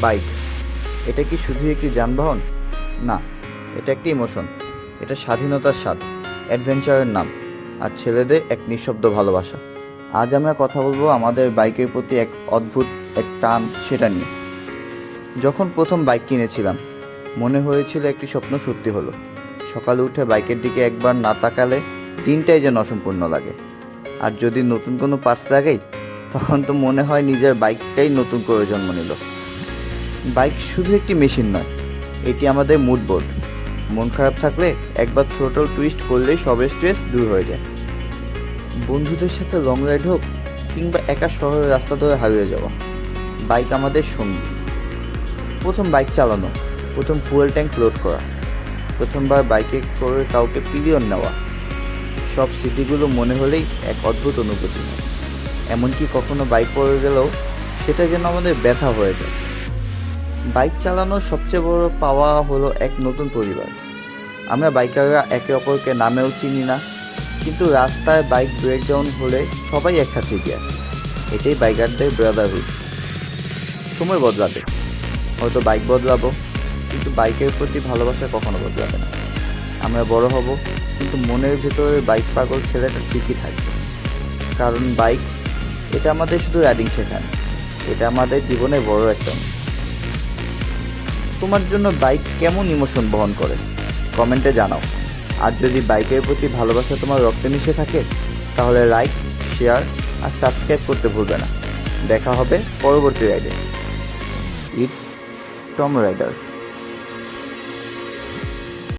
Bike. এটা কি শুধু একটি যানবাহন? না, এটা একটি ইমোশন এটা স্বাধীনতার স্বাদ অ্যাডভেঞ্চারের নাম, আর ছেলেদের এক নিঃশব্দ ভালোবাসা। আজ আমরা কথা বলব আমাদের বাইকের প্রতি এক অদ্ভুত এক টান সেটা নিয়ে। যখন প্রথম বাইক কিনেছিলাম, মনে হয়েছিল একটি স্বপ্ন সত্যি হলো। সকালে উঠে বাইকের দিকে একবার না তাকালে দিনটাই যেন অসম্পূর্ণ লাগে। আর যদি নতুন কোনো পার্টস লাগাই, তখন তো মনে হয় নিজের বাইকটাই নতুন করে জন্ম নিল। বাইক শুধু একটি মেশিন নয়, এটি আমাদের মুড বোর্ড মন খারাপ থাকলে একবার থ্রোটল টুইস্ট করলেই সবের স্ট্রেস দূর হয়ে যায়। বন্ধুদের সাথে লং রাইড হোক কিংবা একা শহরের রাস্তা ধরে হারিয়ে যাওয়া, বাইক আমাদের সঙ্গী। প্রথম বাইক চালানো, প্রথম ফুয়েল ট্যাঙ্ক লোড করা, প্রথমবার বাইকে করে কাউকে পিলিয়ন নেওয়া, সব স্মৃতিগুলো মনে হলেই এক অদ্ভুত অনুভূতি এমনকি কখনো বাইক পড়ে গেলেও সেটা যেন আমাদের ব্যথা হয়ে যায়। বাইক চালানোর সবচেয়ে বড় পাওয়া হলো এক নতুন পরিবার। আমরা বাইকাররা একে অপরকে নামেও চিনি না, কিন্তু রাস্তায় বাইক ব্রেকডাউন হলে সবাই একসাথে এগিয়ে আসে। এটাই বাইকারদের ব্রাদারহুড সময় বদলাবে। হয়তো বাইক বদলাবো, কিন্তু বাইকের প্রতি ভালোবাসা কখনো বদলাবে না। আমরা বড় হব, কিন্তু মনের ভেতরে বাইক পাগল ছেলেটা ঠিকই থাকবে। কারণ বাইক, এটা আমাদের শুধু রাইডিং শেখায় এটা আমাদের জীবনে বড় একটা অংশ। তোমার জন্য বাইক কেমন ইমোশন বহন করে? কমেন্টে জানাও। আর যদি বাইকের প্রতি ভালোবাসা তোমার রক্তে মিশে থাকে, তাহলে লাইক শেয়ার আর সাবস্ক্রাইব করতে ভুলবে না। দেখা হবে পরবর্তী রাইডে ইটস টম রাইডার